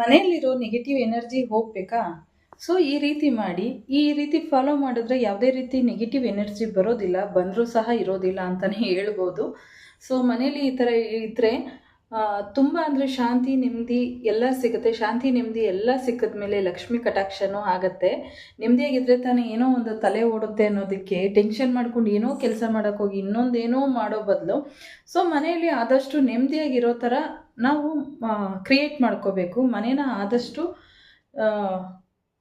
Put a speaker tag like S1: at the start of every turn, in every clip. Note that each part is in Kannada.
S1: ಮನೆಯಲ್ಲಿರೋ ನೆಗೆಟಿವ್ ಎನರ್ಜಿ ಹೋಗಬೇಕಾ? ಸೊ ಈ ರೀತಿ ಮಾಡಿ, ಈ ರೀತಿ ಫಾಲೋ ಮಾಡಿದ್ರೆ ಯಾವುದೇ ರೀತಿ ನೆಗೆಟಿವ್ ಎನರ್ಜಿ ಬರೋದಿಲ್ಲ, ಬಂದರೂ ಸಹ ಇರೋದಿಲ್ಲ ಅಂತಲೇ ಹೇಳ್ಬೋದು. ಸೊ ಮನೇಲಿ ಈ ಥರ ಇದ್ದರೆ ತುಂಬ ಅಂದರೆ ಶಾಂತಿ, ನೆಮ್ಮದಿ ಎಲ್ಲ ಸಿಗುತ್ತೆ. ಶಾಂತಿ, ನೆಮ್ಮದಿ ಎಲ್ಲ ಸಿಕ್ಕಿದ ಮೇಲೆ ಲಕ್ಷ್ಮಿ ಕಟಾಕ್ಷನೂ ಆಗುತ್ತೆ. ನೆಮ್ಮದಿಯಾಗಿದ್ದರೆ ತಾನೇ ಏನೋ ಒಂದು ತಲೆ ಓಡುತ್ತೆ ಅನ್ನೋದಕ್ಕೆ ಟೆನ್ಷನ್ ಮಾಡ್ಕೊಂಡು ಏನೋ ಕೆಲಸ ಮಾಡೋಕ್ಕೋಗಿ ಇನ್ನೊಂದೇನೋ ಮಾಡೋ ಬದಲು. ಸೊ ಮನೆಯಲ್ಲಿ ಆದಷ್ಟು ನೆಮ್ಮದಿಯಾಗಿರೋ ಥರ ನಾವು ಕ್ರಿಯೇಟ್ ಮಾಡ್ಕೋಬೇಕು. ಮನೇನ ಆದಷ್ಟು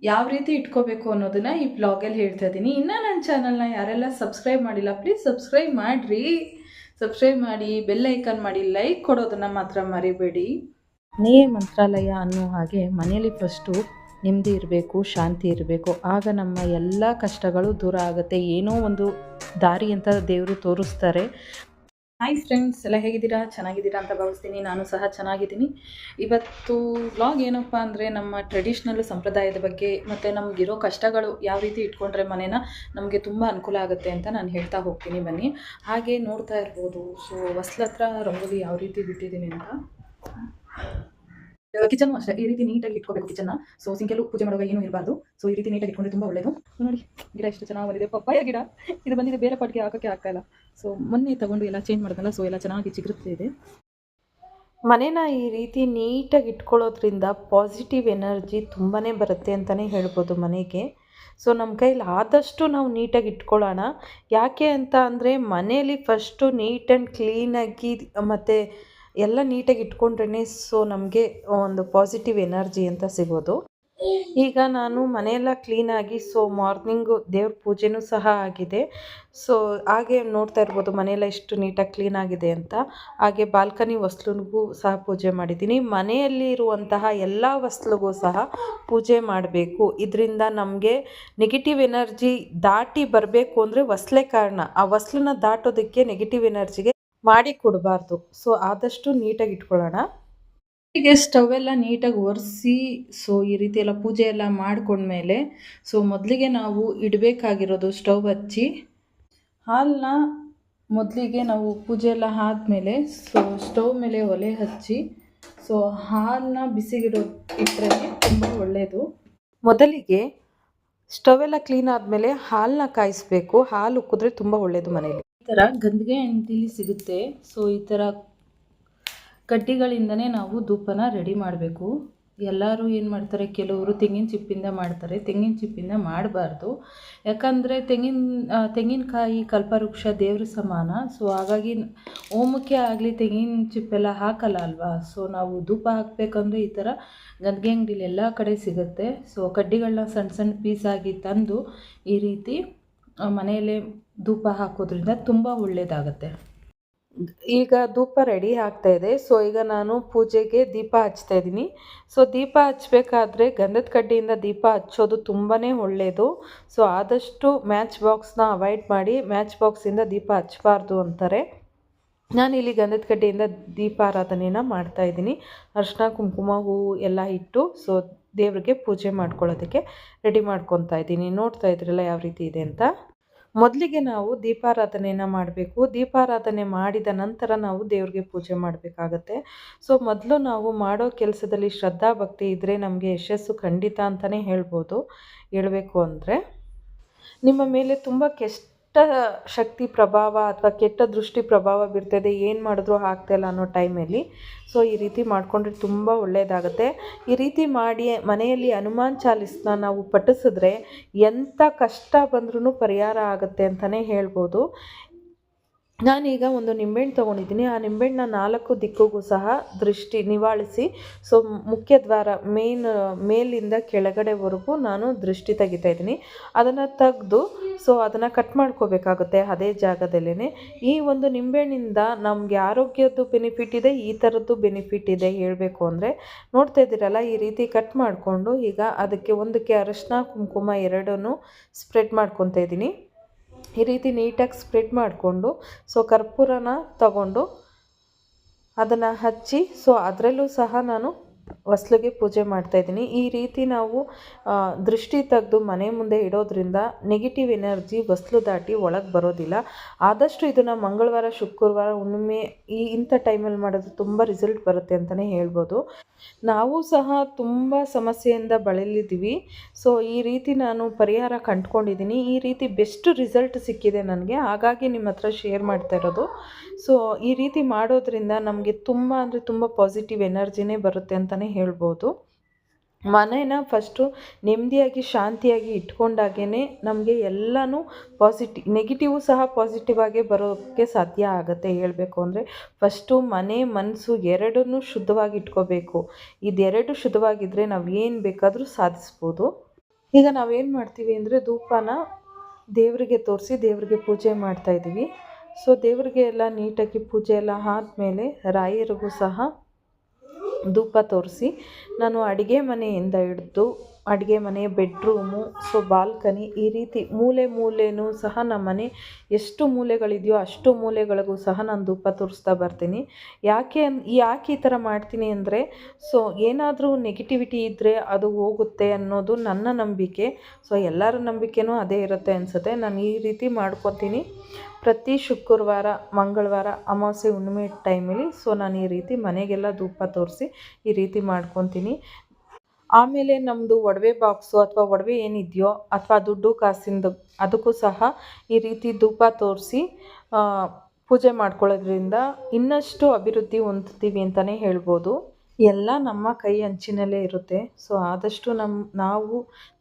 S1: ಯಾವ ರೀತಿ ಇಟ್ಕೋಬೇಕು ಅನ್ನೋದನ್ನ ಈ ಬ್ಲಾಗಲ್ಲಿ ಹೇಳ್ತಾ ಇದ್ದೀನಿ. ಇನ್ನೂ ನನ್ನ ಚಾನಲ್ನ ಯಾರೆಲ್ಲ ಸಬ್ಸ್ಕ್ರೈಬ್ ಮಾಡಿಲ್ಲ ಪ್ಲೀಸ್ ಸಬ್ಸ್ಕ್ರೈಬ್ ಮಾಡಿರಿ. ಸಬ್ಸ್ಕ್ರೈಬ್ ಮಾಡಿ ಬೆಲ್ ಐಕಾನ್ ಮಾಡಿ ಲೈಕ್ ಕೊಡೋದನ್ನು ಮಾತ್ರ ಮರಿಬೇಡಿ. ನೇ ಮಂತ್ರಾಲಯ ಅನ್ನೋ ಹಾಗೆ ಮನೆಯಲ್ಲಿ ಫಸ್ಟು ನೆಮ್ಮದಿ ಇರಬೇಕು, ಶಾಂತಿ ಇರಬೇಕು. ಆಗ ನಮ್ಮ ಎಲ್ಲ ಕಷ್ಟಗಳು ದೂರ ಆಗುತ್ತೆ. ಏನೋ ಒಂದು ದಾರಿ ಅಂತ ದೇವರು ತೋರಿಸ್ತಾರೆ. ಹಾಯ್ ಫ್ರೆಂಡ್ಸ್ ಎಲ್ಲ ಹೇಗಿದ್ದೀರಾ? ಚೆನ್ನಾಗಿದ್ದೀರಾ ಅಂತ ಭಾವಿಸ್ತೀನಿ. ನಾನು ಸಹ ಚೆನ್ನಾಗಿದ್ದೀನಿ. ಇವತ್ತು ಬ್ಲಾಗ್ ಏನಪ್ಪ ಅಂದರೆ ನಮ್ಮ ಟ್ರೆಡಿಷ್ನಲ್ ಸಂಪ್ರದಾಯದ ಬಗ್ಗೆ ಮತ್ತು ನಮಗಿರೋ ಕಷ್ಟಗಳು ಯಾವ ರೀತಿ ಇಟ್ಕೊಂಡ್ರೆ ಮನೇನ ನಮಗೆ ತುಂಬ ಅನುಕೂಲ ಆಗುತ್ತೆ ಅಂತ ನಾನು ಹೇಳ್ತಾ ಹೋಗ್ತೀನಿ. ಬನ್ನಿ. ಹಾಗೆ ನೋಡ್ತಾ ಇರ್ಬೋದು. ಸೊ ಹೊಸ್ಲತ್ರ ರಂಗೋಲಿ ಯಾವ ರೀತಿ ಬಿಟ್ಟಿದ್ದೀನಿ ಅಂತ. ಕಿಚನ್ ಅಷ್ಟೇ, ಈ ರೀತಿ ನೀಟಾಗಿ ಇಟ್ಕೋಬೇಕು ಕಿಚನ್ನ ಸೊ ಸಿಂಕೆಲ್ಲೂ ಪೂಜೆ ಮಾಡುವಾಗ ಏನೂ ಇರಬಾರ್ದು. ಸೊ ಈ ರೀತಿ ನೀಟಾಗಿ ಇಟ್ಕೊಂಡ್ರೆ ತುಂಬ ಒಳ್ಳೆಯದು ನೋಡಿ, ಗಿಡ ಎಷ್ಟು ಚೆನ್ನಾಗಿ ಬಂದಿದೆ ಪಪ್ಪಾಯ ಗಿಡ. ಇದು ಬಂದಿದೆ, ಬೇರೆ ಪಾಟ್ಗೆ ಹಾಕೋಕ್ಕೆ ಆಗ್ತಾ ಇಲ್ಲ. ಸೊ ಮೊನ್ನೆ ತಗೊಂಡು ಎಲ್ಲ ಚೇಂಜ್ ಮಾಡಿದ್ನಲ್ಲ ಸೊ ಎಲ್ಲ ಚೆನ್ನಾಗಿ ಚಿಗುರುತ್ತಿದೆ ಮನೇನ ಈ ರೀತಿ ನೀಟಾಗಿ ಇಟ್ಕೊಳ್ಳೋದ್ರಿಂದ ಪಾಸಿಟಿವ್ ಎನರ್ಜಿ ತುಂಬಾ ಬರುತ್ತೆ ಅಂತಲೇ ಹೇಳ್ಬೋದು ಮನೆಗೆ. ಸೊ ನಮ್ಮ ಕೈಲಿ ಆದಷ್ಟು ನಾವು ನೀಟಾಗಿ ಇಟ್ಕೊಳ್ಳೋಣ. ಯಾಕೆ ಅಂತ ಅಂದರೆ ಮನೆಯಲ್ಲಿ ಫಸ್ಟು ನೀಟ್ ಆ್ಯಂಡ್ ಕ್ಲೀನಾಗಿ ಮತ್ತು ಎಲ್ಲ ನೀಟಾಗಿ ಇಟ್ಕೊಂಡ್ರೇ ಸೊ ನಮಗೆ ಒಂದು ಪಾಸಿಟಿವ್ ಎನರ್ಜಿ ಅಂತ ಸಿಗೋದು. ಈಗ ನಾನು ಮನೆಯೆಲ್ಲ ಕ್ಲೀನಾಗಿ ಸೊ ಮಾರ್ನಿಂಗು ದೇವ್ರ ಪೂಜೆನೂ ಸಹ ಆಗಿದೆ. ಸೊ ಹಾಗೆ ನೋಡ್ತಾ ಇರ್ಬೋದು, ಮನೆಯೆಲ್ಲ ಎಷ್ಟು ನೀಟಾಗಿ ಕ್ಲೀನ್ ಆಗಿದೆ ಅಂತ. ಹಾಗೆ ಬಾಲ್ಕನಿ ವಸ್ತುಗೂ ಸಹ ಪೂಜೆ ಮಾಡಿದ್ದೀನಿ. ಮನೆಯಲ್ಲಿ ಇರುವಂತಹ ಎಲ್ಲ ಹೊಸ್ಲಿಗೂ ಸಹ ಪೂಜೆ ಮಾಡಬೇಕು. ಇದರಿಂದ ನಮಗೆ ನೆಗೆಟಿವ್ ಎನರ್ಜಿ ದಾಟಿ ಬರಬೇಕು ಅಂದರೆ ವಸ್ಲೆ ಕಾರಣ. ಆ ವಸ್ಲನ್ನ ದಾಟೋದಕ್ಕೆ ನೆಗೆಟಿವ್ ಎನರ್ಜಿಗೆ ಮಾಡಿ ಕೊಡಬಾರ್ದು. ಸೊ ಆದಷ್ಟು ನೀಟಾಗಿ ಇಟ್ಕೊಳ್ಳೋಣ. ಹೀಗೆ ಸ್ಟವ್ ಎಲ್ಲ ನೀಟಾಗಿ ಒರೆಸಿ ಸೊ ಈ ರೀತಿ ಎಲ್ಲ ಪೂಜೆ ಎಲ್ಲ ಮಾಡಿಕೊಂಡ್ಮೇಲೆ ಸೊ ಮೊದಲಿಗೆ ನಾವು ಇಡಬೇಕಾಗಿರೋದು ಸ್ಟವ್ ಹಚ್ಚಿ ಹಾಲನ್ನ ಮೊದಲಿಗೆ ನಾವು ಪೂಜೆ ಎಲ್ಲ ಆದಮೇಲೆ ಸೊ ಸ್ಟವ್ ಮೇಲೆ ಒಲೆ ಹಚ್ಚಿ ಸೊ ಹಾಲನ್ನ ಬಿಸಿಗಿಡೋ ಇಟ್ಟರೆ ತುಂಬ ಒಳ್ಳೆಯದು ಮೊದಲಿಗೆ ಸ್ಟವ್ ಎಲ್ಲ ಕ್ಲೀನ್ ಆದಮೇಲೆ ಹಾಲನ್ನ ಕಾಯಿಸ್ಬೇಕು. ಹಾಲು ಉಕ್ಕಿದ್ರೆ ತುಂಬ ಒಳ್ಳೆಯದು ಮನೇಲಿ. ಥರ ಗಂದಿಗೆ ಅಂಟಿಲಿ ಸಿಗುತ್ತೆ. ಸೊ ಈ ಥರ ಕಡ್ಡಿಗಳಿಂದನೇ ನಾವು ಧೂಪನ ರೆಡಿ ಮಾಡಬೇಕು. ಎಲ್ಲರೂ ಏನು ಮಾಡ್ತಾರೆ? ಕೆಲವರು ತೆಂಗಿನ ಚಿಪ್ಪಿಂದ ಮಾಡ್ತಾರೆ. ತೆಂಗಿನ ಚಿಪ್ಪಿಂದ ಮಾಡಬಾರ್ದು. ಯಾಕಂದರೆ ತೆಂಗಿನ ತೆಂಗಿನಕಾಯಿ ಕಲ್ಪವೃಕ್ಷ ದೇವ್ರ ಸಮಾನ. ಸೊ ಹಾಗಾಗಿ ಓಮಕ್ಕೆ ಆಗಲಿ ತೆಂಗಿನ ಚಿಪ್ಪೆಲ್ಲ ಹಾಕಲ್ಲ ಅಲ್ವಾ? ಸೊ ನಾವು ಧೂಪ ಹಾಕಬೇಕಂದ್ರೆ ಈ ಥರ ಗಂದಿಗೆ ಅಂಗಡಿಲಿ ಎಲ್ಲ ಕಡೆ ಸಿಗುತ್ತೆ. ಸೊ ಕಡ್ಡಿಗಳನ್ನ ಸಣ್ಣ ಸಣ್ಣ ಪೀಸಾಗಿ ತಂದು ಈ ರೀತಿ ಮನೆಯಲ್ಲೇ ಧೂಪ ಹಾಕೋದ್ರಿಂದ ತುಂಬ ಒಳ್ಳೆಯದಾಗತ್ತೆ ಈಗ ಧೂಪ ರೆಡಿ ಆಗ್ತಾ ಇದೆ. ಸೊ ಈಗ ನಾನು ಪೂಜೆಗೆ ದೀಪ ಹಚ್ತಾ ಇದ್ದೀನಿ. ಸೊ ದೀಪ ಹಚ್ಚಬೇಕಾದ್ರೆ ಗಂಧದ ಕಡ್ಡಿಯಿಂದ ದೀಪ ಹಚ್ಚೋದು ತುಂಬಾ ಒಳ್ಳೆಯದು ಸೊ ಆದಷ್ಟು ಮ್ಯಾಚ್ ಬಾಕ್ಸ್ನ ಅವಾಯ್ಡ್ ಮಾಡಿ ಮ್ಯಾಚ್ ಬಾಕ್ಸಿಂದ ದೀಪ ಹಚ್ಚಬಾರ್ದು ಅಂತಾರೆ. ನಾನಿಲ್ಲಿ ಗಂಧದ ಕಡ್ಡಿಯಿಂದ ದೀಪಾರಾಧನೆಯನ್ನು ಮಾಡ್ತಾ ಇದ್ದೀನಿ. ಅರಿಶಿನ, ಕುಂಕುಮ ಹೂವು ಎಲ್ಲ ಇಟ್ಟು ಸೊ ದೇವರಿಗೆ ಪೂಜೆ ಮಾಡ್ಕೊಳ್ಳೋದಕ್ಕೆ ರೆಡಿ ಮಾಡ್ಕೊತಾ ಇದ್ದೀನಿ. ನೋಡ್ತಾ ಇದ್ರಲ್ಲ ಯಾವ ರೀತಿ ಇದೆ ಅಂತ. ಮೊದಲಿಗೆ ನಾವು ದೀಪಾರಾಧನೆಯನ್ನು ಮಾಡಬೇಕು. ದೀಪಾರಾಧನೆ ಮಾಡಿದ ನಂತರ ನಾವು ದೇವ್ರಿಗೆ ಪೂಜೆ ಮಾಡಬೇಕಾಗತ್ತೆ. ಸೊ, ಮೊದಲು ನಾವು ಮಾಡೋ ಕೆಲಸದಲ್ಲಿ ಶ್ರದ್ಧಾ ಭಕ್ತಿ ಇದ್ದರೆ ನಮಗೆ ಯಶಸ್ಸು ಖಂಡಿತ ಅಂತಲೇ ಹೇಳ್ಬೋದು. ಹೇಳಬೇಕು ಅಂದರೆ, ನಿಮ್ಮ ಮೇಲೆ ತುಂಬ ಕೆಟ್ಟ ಶಕ್ತಿ ಪ್ರಭಾವ ಅಥವಾ ಕೆಟ್ಟ ದೃಷ್ಟಿ ಪ್ರಭಾವ ಬೀರ್ತದೆ, ಏನು ಮಾಡಿದ್ರೂ ಆಗ್ತಾಯಿಲ್ಲ ಅನ್ನೋ ಟೈಮಲ್ಲಿ ಸೊ ಈ ರೀತಿ ಮಾಡಿಕೊಂಡ್ರೆ ತುಂಬ ಒಳ್ಳೆಯದಾಗುತ್ತೆ ಈ ರೀತಿ ಮಾಡಿ ಮನೆಯಲ್ಲಿ ಹನುಮಾನ್ ಚಾಲಿಸ್ನ ನಾವು ಪಠಿಸಿದ್ರೆ ಎಂಥ ಕಷ್ಟ ಬಂದ್ರೂ ಪರಿಹಾರ ಆಗುತ್ತೆ ಅಂತಲೇ ಹೇಳ್ಬೋದು. ನಾನೀಗ ಒಂದು ನಿಂಬೆಹಣ್ಣು ತೊಗೊಂಡಿದ್ದೀನಿ. ಆ ನಿಂಬೆಹಣ್ಣನ್ನ ನಾಲ್ಕು ದಿಕ್ಕಿಗೂ ಸಹ ದೃಷ್ಟಿ ನಿವಾಳಿಸಿ, ಸೊ ಮುಖ್ಯ ದ್ವಾರ ಮೇನ್, ಮೇಲಿಂದ ಕೆಳಗಡೆವರೆಗೂ ನಾನು ದೃಷ್ಟಿ ತೆಗಿತಾ ಇದ್ದೀನಿ. ಅದನ್ನು ತೆಗೆದು, ಸೊ ಅದನ್ನು ಕಟ್ ಮಾಡ್ಕೋಬೇಕಾಗುತ್ತೆ ಅದೇ ಜಾಗದಲ್ಲೇ ಈ ಒಂದು ನಿಂಬೆಹಣ್ಣಿಂದ ನಮಗೆ ಆರೋಗ್ಯದ್ದು ಬೆನಿಫಿಟ್ ಇದೆ, ಈ ಥರದ್ದು ಬೆನಿಫಿಟ್ ಇದೆ ಹೇಳಬೇಕು ಅಂದರೆ, ನೋಡ್ತಾ ಇದ್ದೀರಲ್ಲ ಈ ರೀತಿ ಕಟ್ ಮಾಡಿಕೊಂಡು ಈಗ ಅದಕ್ಕೆ ಒಂದಕ್ಕೆ ಅರಶಿನ, ಕುಂಕುಮ ಎರಡನ್ನೂ ಸ್ಪ್ರೆಡ್ ಮಾಡ್ಕೊತಾ ಇದ್ದೀನಿ. ಈ ರೀತಿ ನೀಟಾಗಿ ಸ್ಪ್ರೆಡ್ ಮಾಡಿಕೊಂಡು ಸೊ ಕರ್ಪೂರನ ತಗೊಂಡು ಅದನ್ನು ಹಚ್ಚಿ ಸೊ ಅದರಲ್ಲೂ ಸಹ ನಾನು ಹೊಸ್ಲಿಗೆ ಪೂಜೆ ಮಾಡ್ತಾಯಿದ್ದೀನಿ ಈ ರೀತಿ ನಾವು ದೃಷ್ಟಿ ತೆಗೆದು ಮನೆ ಮುಂದೆ ಇಡೋದ್ರಿಂದ ನೆಗೆಟಿವ್ ಎನರ್ಜಿ ವಸ್ಲು ದಾಟಿ ಒಳಗೆ ಬರೋದಿಲ್ಲ. ಆದಷ್ಟು ಇದನ್ನು ಮಂಗಳವಾರ, ಶುಕ್ರವಾರ, ಹುಣ್ಣಿಮೆ ಈ ಇಂಥ ಟೈಮಲ್ಲಿ ಮಾಡೋದು ತುಂಬ ರಿಸಲ್ಟ್ ಬರುತ್ತೆ ಅಂತಲೇ ಹೇಳ್ಬೋದು. ನಾವು ಸಹ ತುಂಬ ಸಮಸ್ಯೆಯಿಂದ ಬಳಲಿದ್ದೀವಿ. ಸೊ ಈ ರೀತಿ ನಾನು ಪರಿಹಾರ ಕಂಡ್ಕೊಂಡಿದ್ದೀನಿ. ಈ ರೀತಿ ಬೆಸ್ಟ್ ರಿಸಲ್ಟ್ ಸಿಕ್ಕಿದೆ ನನಗೆ. ಹಾಗಾಗಿ ನಿಮ್ಮ ಹತ್ರ ಶೇರ್ ಮಾಡ್ತಾ ಇರೋದು. ಸೊ ಈ ರೀತಿ ಮಾಡೋದ್ರಿಂದ ನಮಗೆ ತುಂಬ ಅಂದರೆ ತುಂಬ ಪಾಸಿಟಿವ್ ಎನರ್ಜಿನೇ ಬರುತ್ತೆ ಅಂತಲೇ ಹೇಳ್ಬೋದು. ಮನೇನ ಫಸ್ಟು ನೆಮ್ಮದಿಯಾಗಿ, ಶಾಂತಿಯಾಗಿ ಇಟ್ಕೊಂಡಾಗೇ ನಮಗೆ ಎಲ್ಲನೂ ಪಾಸಿಟಿವ್ ನೆಗೆಟಿವು ಸಹ ಪಾಸಿಟಿವ್ ಆಗೇ ಬರೋಕ್ಕೆ ಸಾಧ್ಯ ಆಗುತ್ತೆ ಹೇಳಬೇಕು ಅಂದರೆ ಫಸ್ಟು ಮನೆ ಮನಸ್ಸು ಎರಡನ್ನೂ ಶುದ್ಧವಾಗಿ ಇಟ್ಕೋಬೇಕು. ಇದೆರಡು ಶುದ್ಧವಾಗಿದ್ದರೆ ನಾವು ಏನು ಬೇಕಾದರೂ ಸಾಧಿಸ್ಬೋದು. ಈಗ ನಾವೇನು ಮಾಡ್ತೀವಿ ಅಂದರೆ, ಧೂಪನ ದೇವರಿಗೆ ತೋರಿಸಿ ದೇವರಿಗೆ ಪೂಜೆ ಮಾಡ್ತಾಯಿದ್ದೀವಿ ಸೊ ದೇವರಿಗೆ ಎಲ್ಲ ನೀಟಾಗಿ ಪೂಜೆ ಎಲ್ಲ ಆದಮೇಲೆ ರಾಯರಿಗೂ ಸಹ ಧೂಪ ತೋರಿಸಿ ನಾನು ಅಡುಗೆ ಮನೆಯಿಂದ ಹಿಡ್ದು ಅಡುಗೆ ಮನೆ, ಬೆಡ್ರೂಮು, ಸೊ ಬಾಲ್ಕನಿ ಈ ರೀತಿ ಮೂಲೆ ಮೂಲೆಯೂ ಸಹ ನಮ್ಮ ಮನೆ ಎಷ್ಟು ಮೂಲೆಗಳಿದೆಯೋ ಅಷ್ಟು ಮೂಲೆಗಳಿಗೂ ಸಹ ನಾನು ಧೂಪ ತೋರಿಸ್ತಾ ಬರ್ತೀನಿ. ಯಾಕೆ ಯಾಕೆ ಈ ಥರ ಮಾಡ್ತೀನಿ ಅಂದರೆ, ಸೊ ಏನಾದರೂ ನೆಗೆಟಿವಿಟಿ ಇದ್ದರೆ ಅದು ಹೋಗುತ್ತೆ ಅನ್ನೋದು ನನ್ನ ನಂಬಿಕೆ. ಸೊ ಎಲ್ಲರ ನಂಬಿಕೆನೂ ಅದೇ ಇರುತ್ತೆ ಅನಿಸುತ್ತೆ. ನಾನು ಈ ರೀತಿ ಮಾಡ್ಕೊತೀನಿ. ಪ್ರತಿ ಶುಕ್ರವಾರ, ಮಂಗಳವಾರ ಅಮಾವಾಸ್ಯೆ ಹುಣ್ಣಿಮೆ ಟೈಮಲ್ಲಿ ಸೊ ನಾನು ಈ ರೀತಿ ಮನೆಗೆಲ್ಲ ಧೂಪ ತೋರಿಸಿ ಈ ರೀತಿ ಮಾಡ್ಕೊತೀನಿ. ಆಮೇಲೆ ನಮ್ಮದು ಒಡವೆ ಬಾಕ್ಸು ಅಥವಾ ಒಡವೆ ಏನಿದೆಯೋ ಅಥವಾ ದುಡ್ಡು ಕಾಸಿಂದು ಅದಕ್ಕೂ ಸಹ ಈ ರೀತಿ ಧೂಪ ತೋರಿಸಿ ಪೂಜೆ ಮಾಡ್ಕೊಳ್ಳೋದ್ರಿಂದ ಇನ್ನಷ್ಟು ಅಭಿವೃದ್ಧಿ ಹೊಂದ್ತೀವಿ ಅಂತಲೇ ಹೇಳ್ಬೋದು. ಎಲ್ಲ ನಮ್ಮ ಕೈ ಅಂಚಿನಲ್ಲೇ ಇರುತ್ತೆ. ಸೊ ಆದಷ್ಟು ನಮ್ಮ ನಾವು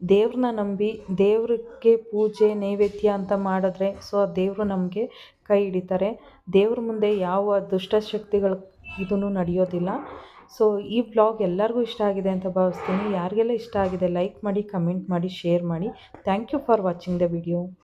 S1: ದೇವ್ರನ್ನ ನಂಬಿ, ದೇವ್ರಿಗೆ ಪೂಜೆ, ನೈವೇದ್ಯ ಅಂತ ಮಾಡಿದ್ರೆ ಸೊ ದೇವರು ನಮಗೆ ಕೈ ಹಿಡಿತಾರೆ. ದೇವ್ರ ಮುಂದೆ ಯಾವ ದುಷ್ಟಶಕ್ತಿಗಳು ಇದೂ ನಡೆಯೋದಿಲ್ಲ. ಸೊ ಈ ಬ್ಲಾಗ್ ಎಲ್ಲರಿಗೂ ಇಷ್ಟ ಆಗಿದೆ ಅಂತ ಭಾವಿಸ್ತೀನಿ. ಯಾರಿಗೆಲ್ಲ ಇಷ್ಟ ಆಗಿದೆ ಲೈಕ್ ಮಾಡಿ ಕಮೆಂಟ್ ಮಾಡಿ ಶೇರ್ ಮಾಡಿ. Thank you for watching the video